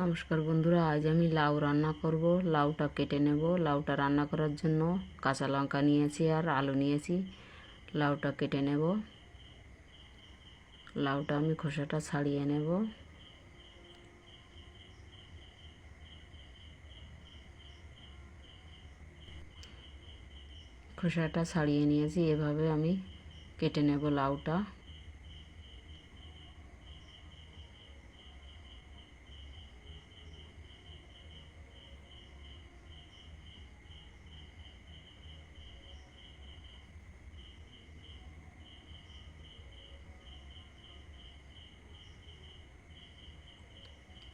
নমস্কার বন্ধুরা, আজ আমি লাউ রান্না করব। লাউটা কেটে নেব। লাউটা রান্না করার জন্য কাঁচা লঙ্কা নিয়েছি আর আলু নিয়েছি। লাউটা কেটে নেব। লাউটা আমি খোসাটা ছাড়িয়ে নেব। খোসাটা ছাড়িয়ে নিয়েছি। এভাবে আমি কেটে নেব লাউটা।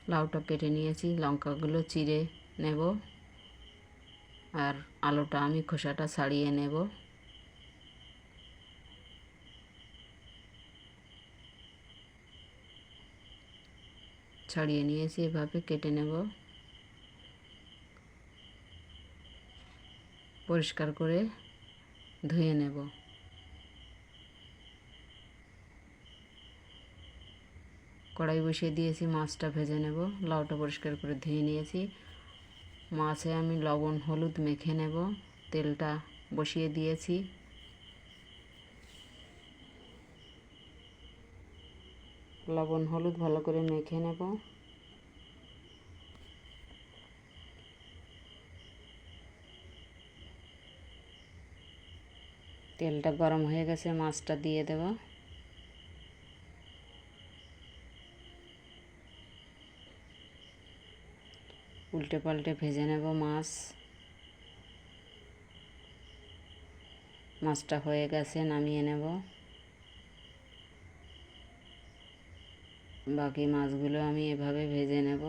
লাউটা কেটে নিয়েছি, লঙ্কাগুলো চিড়ে নেব আর আলুটা আমি খোসাটা ছাড়িয়ে নেব। ছাড়িয়ে নিয়েছি, এভাবে কেটে নেব। পরিষ্কার করে ধুয়ে নেব। কড়াই বসিয়ে দিয়েছি, মাছটা ভেজে নেব। লাউটা পরিষ্কার করে ধুয়ে নিয়েছি। মাছে আমি লবণ, হলুদ মেখে নেব। তেলটা বসিয়ে দিয়েছি। লবণ, হলুদ ভালো করে মেখে নেব। তেলটা গরম হয়ে গেছে, মাছটা দিয়ে দেবো। উল্টে পাল্টে ভেজে নেব মাছ। মাছটা হয়ে গেছে, নামিয়ে নেব। বাকি মাছগুলো আমি এভাবে ভেজে নেব।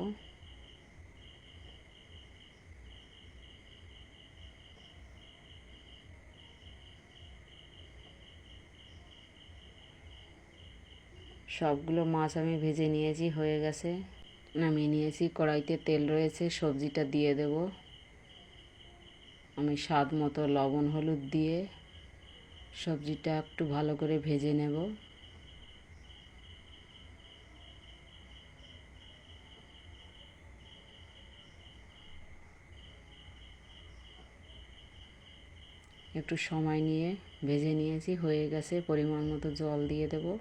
সবগুলো মাছ আমি ভেজে নিয়েছি, হয়ে গেছে। নামিয়ে নিয়েছি, কড়াইতে তেল রয়েছে, সবজিটা দিয়ে দেব। আমি স্বাদ মতো লবণ, হলুদ দিয়ে সবজিটা একটু ভালো করে ভেজে নেব। একটু সময় নিয়ে ভেজে নিয়েছি, হয়ে গেছে, পরিমাণ মতো জল দিয়ে দেবো।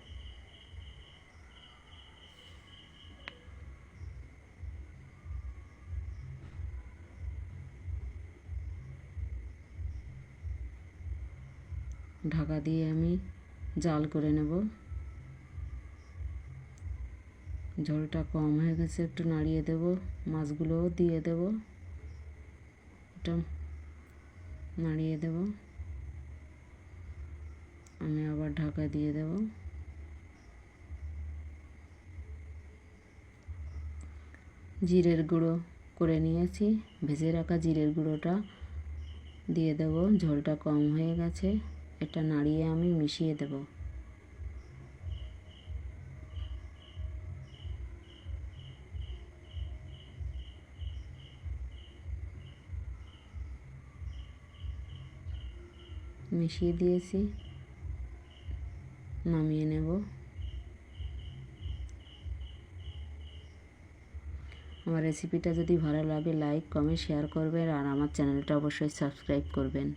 ঢাকা দিয়ে আমি জাল করে নেব। ঝোলটা কম হয়ে গেছে, একটু নাড়িয়ে দেব, মাছগুলোও দিয়ে দেব। এটা নাড়িয়ে দেব। আমি আবার ঢাকা দিয়ে দেব। জিরের গুঁড়ো করে নিয়েছি, ভেজে রাখা জিরের গুঁড়োটা দিয়ে দেব। ঝোলটা কম হয়ে গেছে। এটা নাড়িয়ে আমি মিশিয়ে দেব। মিশিয়ে দিয়েছি, নামিয়ে নেব। আমার রেসিপিটা যদি ভালো লাগে, লাইক, কমেন্ট, শেয়ার করবেন আর আমার চ্যানেলটা অবশ্যই সাবস্ক্রাইব করবেন।